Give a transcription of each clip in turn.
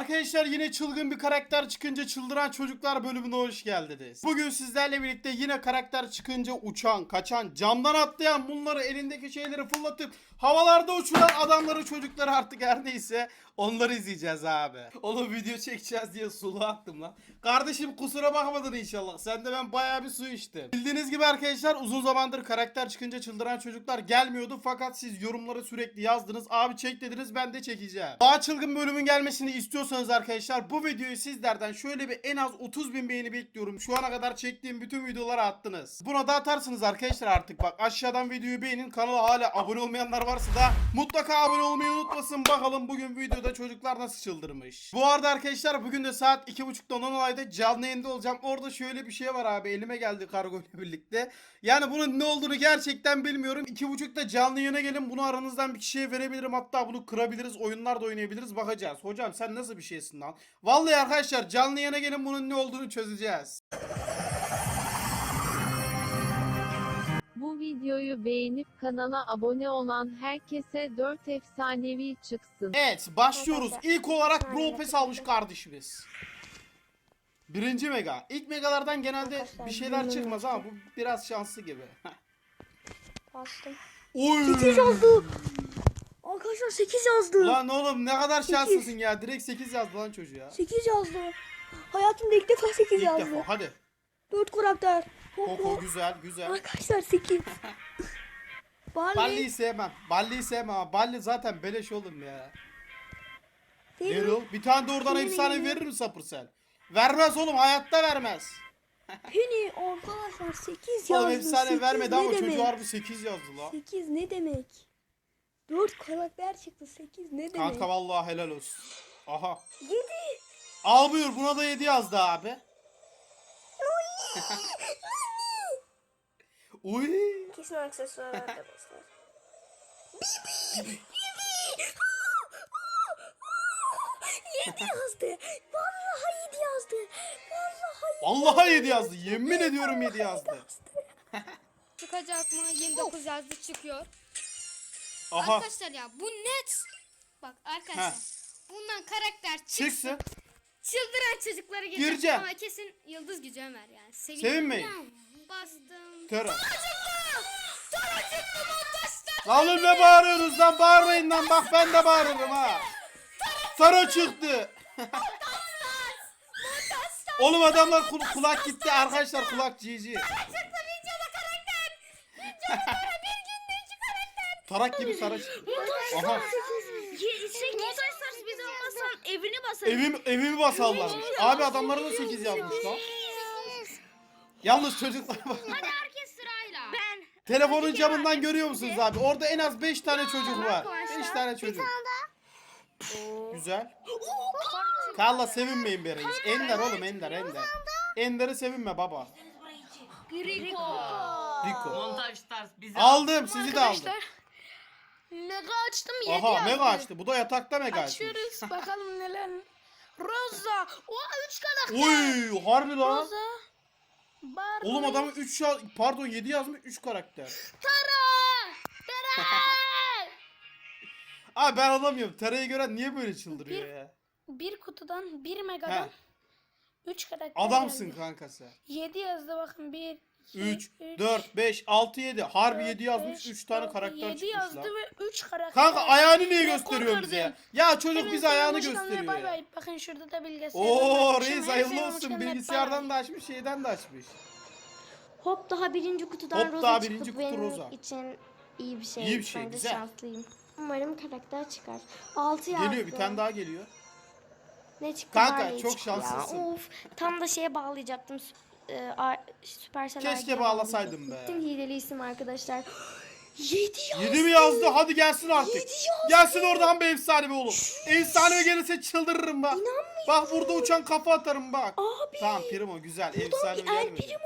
Arkadaşlar yine çılgın bir karakter çıkınca çıldıran çocuklar bölümüne hoş geldiniz. Bugün sizlerle birlikte yine karakter çıkınca uçan, kaçan, camdan atlayan, bunları elindeki şeyleri fırlatıp havalarda uçuran adamları, çocukları artık her neyse onları izleyeceğiz abi. Oğlum video çekeceğiz diye sulu attım lan. Kardeşim kusura bakmadın inşallah. Sen de ben bayağı bir su içtim. Bildiğiniz gibi arkadaşlar uzun zamandır karakter çıkınca çıldıran çocuklar gelmiyordu. Fakat siz yorumlara sürekli yazdınız. Abi çek dediniz ben de çekeceğim. Daha çılgın bölümün gelmesini istiyorsanız arkadaşlar bu videoyu sizlerden şöyle bir en az 30 bin beğeni bekliyorum. Şu ana kadar çektiğim bütün videoları attınız. Buna da atarsınız arkadaşlar artık bak. Aşağıdan videoyu beğenin. Kanala hala abone olmayanlar varsa da mutlaka abone olmayı unutmasın. Bakalım bugün videoda çocuklar nasıl çıldırmış. Bu arada arkadaşlar bugün de saat 2.30'da Nonolay'da canlı yayında olacağım. Orada şöyle bir şey var abi. Elime geldi kargo ile birlikte. Yani bunun ne olduğunu gerçekten bilmiyorum. 2.30'da canlı yayına gelin. Bunu aranızdan bir kişiye verebilirim. Hatta bunu kırabiliriz. Oyunlar da oynayabiliriz. Bakacağız. Hocam sen nasıl bir şeysin lan? Vallahi arkadaşlar canlı yayına gelin bunun ne olduğunu çözeceğiz. Bu videoyu beğenip kanala abone olan herkese 4 efsanevi çıksın. Evet başlıyoruz. İlk olarak Brawl Pass almış kardeşimiz. Birinci mega. İlk megalardan genelde bir şeyler çıkmaz ama bu biraz şanslı gibi. Bastım. Oy. 8 yazdı. Arkadaşlar 8 yazdı. Lan oğlum ne kadar şanslısın ya. Direkt 8 yazdı lan çocuğa. 8 yazdı. Hayatımda ilk defa 8 İlk yazdı. defa. Hadi. 4 karakter. Koko güzel güzel. Arkadaşlar 8. Barley. Balli'yi sevmem. Balli'yi sevmem ama Balli zaten beleş oğlum ya. Daryl. Bir tane de oradan Penny. efsane verir mi Sapırsel? Vermez oğlum hayatta vermez. Penny arkadaşlar 8 yazdı. Oğlum efsane 8 vermedi ne ama demek? çocuğu harbi 8 yazdı la. 8 ne demek? 4 karakter çıktı 8 ne demek? Kanka vallahi helal olsun. Aha. 7. Al buyur buna da 7 yazdı abi. Uy. Kesin aksesuar arkadaşlar. Yedi yazdı. Vallahi yedi yazdı. Vallahi Vallahi 7 yazdı. Yemin ediyorum 7 yazdı. Çıkacak mı? 29 yazdı çıkıyor. Aha. Arkadaşlar ya bu net. Bak arkadaşlar. Heh. Bundan karakter çıksın. Çıksın. Çıldıran çocukları getir. Gireceğim. Ama kesin yıldız gücü Ömer yani. Sevin. Sevinmeyin. Bastım. Tara. Tara çıktı montajlar. Lan oğlum ne bağırıyorsunuz lan bağırmayın lan bak ben de bağırırım ha. Tara çıktı. Oğlum adamlar kul- kulak gitti arkadaşlar kulak GG. Çıktı videoda karakter. Tarak gibi Tara çıktı. Aha. Sen montajlar biz olmasan evini basarız. Evim, evimi basallarmış. Abi adamlara da 8 yazmış lan. Yalnız çocuklar bak. Herkes sırayla. Ben. Telefonun camından görüyor musunuz abi? Orada en az 5 tane çocuk var. 5 tane çocuk. Güzel. Kalla sevinmeyin be reis. Ender oğlum Ender Ender. Ender'e sevinme baba. Rico. Montaj Stars bize Aldım sizi de aldım. Mega açtım 7 Aha mega açtı. Bu da yatakta mega açmış. Açıyoruz bakalım neler. Rosa. O 3 karakter. Oy harbi lan. Rosa. Barley. Oğlum adamın 3 ya pardon 7 yazmış 3 karakter. Tara. Tara. Abi ben anlamıyorum. Tera'yı gören niye böyle çıldırıyor ya? bir kutudan bir megadan He. 3 karakter Adamsın geldi. kanka sen. 7 yazdı bakın 1 3, 4, 5, 6, 7. Harbi 7 yazmış 3 tane karakter 7 çıkmış yazdı lan. ve 3 karakter. Kanka ayağını niye Rekor gösteriyorsun bize ya? Ya çocuk bize ayağını gösteriyor Bay ya. bay. Bakın şurada da bilgisayardan Oo reis hayırlı şey olsun. Bilgisayardan da açmış şeyden de açmış. Hop daha birinci kutudan Hop Rosa daha çıktı. birinci kutu Benim Rosa. için iyi bir şey. İyi bir şey, Ben de güzel. şanslıyım. Umarım karakter çıkar. 6 yazdı. Geliyor bir tane daha geliyor. Ne çıktı? Kanka, Barley çok çıktı ya. şanslısın. Of tam da şeye bağlayacaktım. E, Süpersel Keşke bağlasaydım be. Hileli isim arkadaşlar. 7 yazdı. 7 mi yazdı? Hadi gelsin artık. Yedi yazdı. Gelsin oradan bir efsane be oğlum. Efsane gelirse çıldırırım bak. Bak burada uçan kafa atarım bak. Abi. Tamam Primo güzel. Efsane bir El gelmedi. Primo.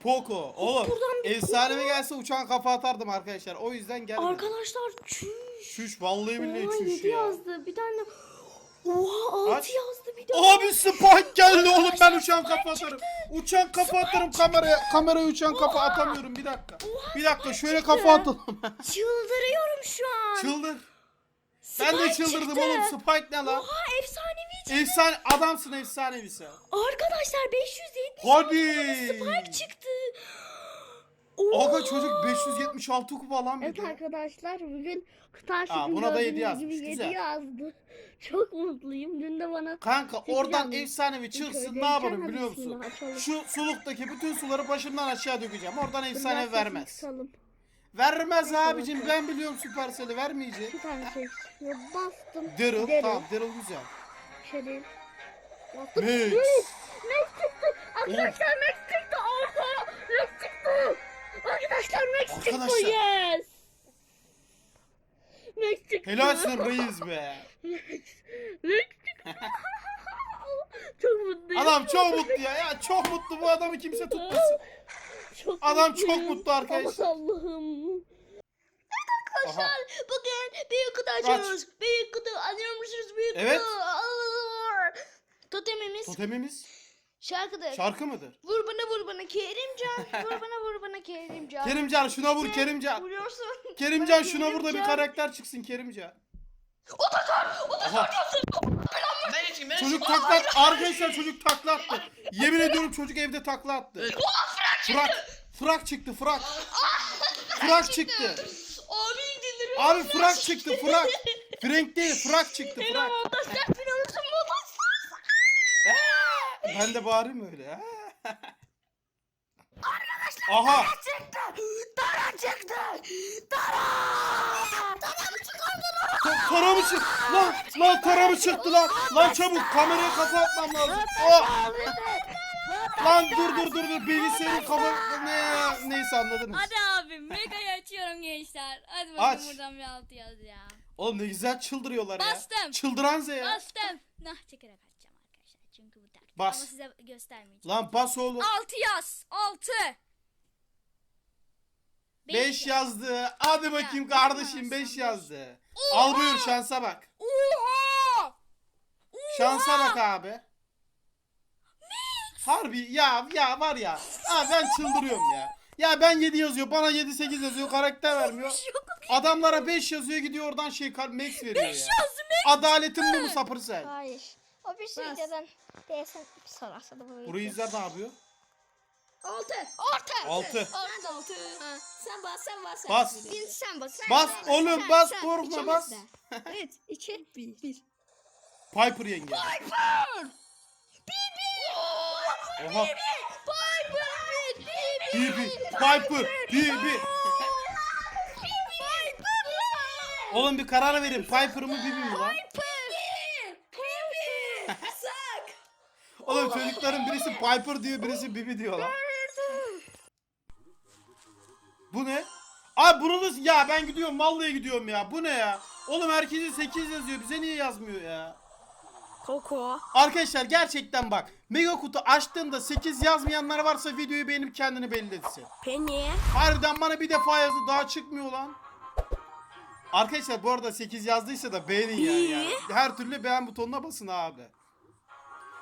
Poco. Oğlum buradan bir efsane gelse uçan kafa atardım arkadaşlar. O yüzden gelmedi. Arkadaşlar çüş. Çüş vallahi billahi Oha çüş 7 ya. yazdı. Bir tane Oha 6 Aç. yazdı bir de. Abi Spike geldi oğlum ben uçan kafa atarım. Uçan kafa atarım kameraya. Kameraya uçan kafa atamıyorum bir dakika. Bir dakika şöyle kafa atalım. Çıldırıyorum şu an. Çıldır. Ben de Spike çıldırdım çıktı. oğlum. Spike ne lan? Oha efsanevi çıktı. Efsane adamsın efsanevi sen. Arkadaşlar 570 Hadi. Spike çıktı. Aga çocuk 576 kupa lan bir Evet de. arkadaşlar bugün Kıtar Aa, buna da yedi yazmış, gibi güzel. 7 yazdı. Çok mutluyum. Dün de bana Kanka Peki oradan yani, efsanevi çıksın ne yaparım biliyor musun? Şu suluktaki bütün suları başımdan aşağı dökeceğim. Oradan efsane vermez. Vermez abicim ben biliyorum Supercell'i vermeyecek. Bir tane şey çıkıyor. Bastım. Daryl tamam Daryl güzel. Değil. Bastım. Max. Max çıktı. Arkadaşlar Max Arkadaşlar. Arkadaşlar. Yes. Çıktı. Helalsin reis be. Çok mutluyum. Adam çok mutlu ya. Ya çok mutlu bu adamı kimse tutmasın. Çok Adam çok mutluyum. mutlu arkadaşlar. Allah'ım. Aha. Bugün büyük kutu açıyoruz. Büyük kutu anlıyor musunuz büyük Evet. kutu? Aa! Totemimiz Totemimiz şarkıdır. şarkı mıdır? vur bana vur bana Kerimcan. vur bana vur bana Kerimcan. Kerimcan şuna vur Kerimcan. Vuruyorsun. Kerimcan şuna vur da bir Kerimcan. karakter çıksın Kerimcan. Aha. Çocuk takla attı. Arkadaşlar çocuk takla attı. Yemin ediyorum çocuk evde takla attı. Frak. Frak çıktı frak. Frak çıktı. Abi indirim. Abi frak çıktı frak. Frank değil frak çıktı frak finalısı montajlar. Ben de bağırayım öyle. Aha. Çıktı. Dara çıktı. Dara. Ta- Tara mı çıktı? Lan, lan tara mı çıktı lan? Lan çabuk kameraya kafa atmam lazım. Oh. Lan dur dur dur dur senin kafa ne neyse anladınız. Hadi abi mega'yı açıyorum gençler. Hadi bakayım Aç. buradan bir altı yaz ya. Oğlum ne güzel çıldırıyorlar ya. Bastım. Çıldıran Z ya. Bastım. Nah çekerek açacağım arkadaşlar. Çünkü bu dert. Bas. Ama size göstermeyeceğim. Lan bas oğlum. Altı yaz. Altı. 5 yazdı. Hadi bakayım Ya, kardeşim tamam, 5 sen yazdı. Al buyur şansa bak. Oha! Şansa bak abi. Harbi ya ya var ya. Aa ben çıldırıyorum ya. Ya ben 7 yazıyor bana 7 8 yazıyor karakter vermiyor. Adamlara 5 yazıyor gidiyor oradan şey max veriyor ya. Yazdı Adaletin bu mu sapır sen? Hayır. O bir şey neden değilsen sorarsa da böyle. Burayı izler ne yapıyor? Altı. Altı. 6. Altı. Altı. Sen bas sen bas. sen. Bas. Bir sen bas. Sen Bas sen, oğlum sen, bas sen. korkma bas. de. Evet. iki. Bir. Bir. Piper yenge. Oha. Bibi. Piper. Bibi. Oğlum bir karar verin. Piper mı Bibi mi lan? Oğlum çocukların birisi Piper diyor birisi Bibi diyor lan. Bu ne? Abi bunu ya ben gidiyorum vallahi gidiyorum ya. Bu ne ya? Oğlum herkese 8 yazıyor. Bize niye yazmıyor ya? Koko. Arkadaşlar gerçekten bak. Mega kutu açtığımda 8 yazmayanlar varsa videoyu beğenip kendini belli etsin. Penny. Harbiden bana bir defa yazdı daha çıkmıyor lan. Arkadaşlar bu arada 8 yazdıysa da beğenin yani, yani. Her türlü beğen butonuna basın abi.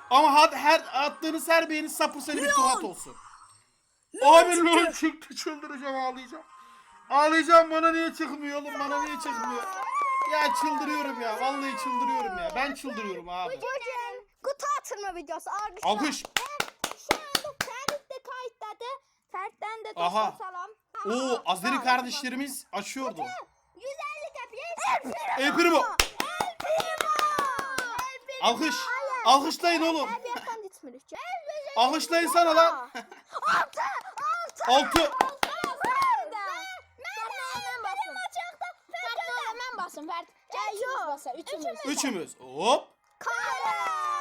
Ama had, her attığınız her beğeni sapır seni bir tuhat olsun. Abi lol çıktı çıldıracağım ağlayacağım. Ağlayacağım bana niye çıkmıyor oğlum bana niye çıkmıyor. Ya çıldırıyorum ya vallahi çıldırıyorum ya ben çıldırıyorum abi. Bugün kutu atırma videosu. Arkadaşlar Alkış. şu anda Ferit de kayıtladı. Fert'ten de Aha. salam. Oo Azeri kardeşlerimiz açıyordu. Güzellik yapıyor. El Primo. Alkış. Alkışlayın oğlum. Gitmiyor. Alkışlayın sana lan. Altı. Altı. Altı. basın. Fert'e hemen basın. Fert. Üçümüz basın. Üçümüz. Üçümüz. Hop. Kare.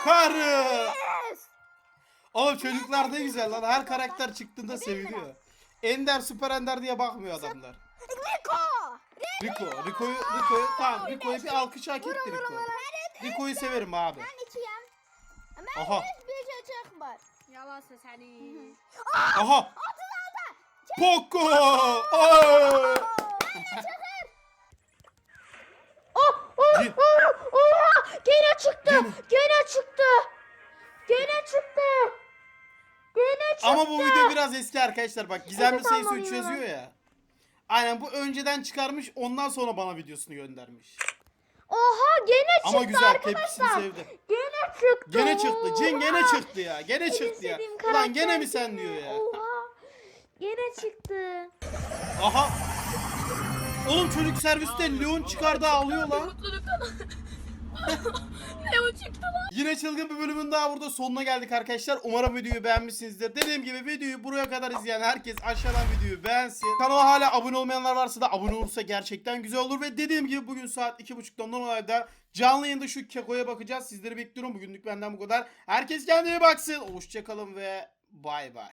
Karı. Oğlum çocuklar ne güzel lan. Her karakter çıktığında seviliyor. Ender süper ender diye bakmıyor adamlar. Rico. Rico. Rico'yu Rico'yu tamam Rico'yu bir alkış hak etti Rico. Rico'yu severim abi. Ben ikiyim. Aha. Bir çocuk var. Yalansa seni. Aha. Poco. Ay. Gir. Gene çıktı. Gene. Gene çıktı. Gene çıktı. Gene çıktı. Ama bu video biraz eski arkadaşlar bak gizemli Evet, sayısı 3 anlamıyorum. yazıyor ya. Aynen bu önceden çıkarmış ondan sonra bana videosunu göndermiş. Oha gene çıktı Ama güzel tepkisini arkadaşlar. sevdim. Gene çıktı. Gene çıktı. Cin gene Oha. çıktı ya. Gene En çıktı ya. Ulan gene mi sen diyor ya. Oha. Gene çıktı. Aha. Oğlum çocuk serviste Leon çıkardı ağlıyor lan. Leo çıktı lan. Yine çılgın bir bölümün daha burada sonuna geldik arkadaşlar. Umarım videoyu beğenmişsinizdir. Dediğim gibi videoyu buraya kadar izleyen herkes aşağıdan videoyu beğensin. Kanala hala abone olmayanlar varsa da abone olursa gerçekten güzel olur. Ve dediğim gibi bugün saat 2.30'da normalde canlı yayında şu kekoya bakacağız. Sizleri bekliyorum. Bugünlük benden bu kadar. Herkes kendine baksın. Hoşçakalın ve bay bay.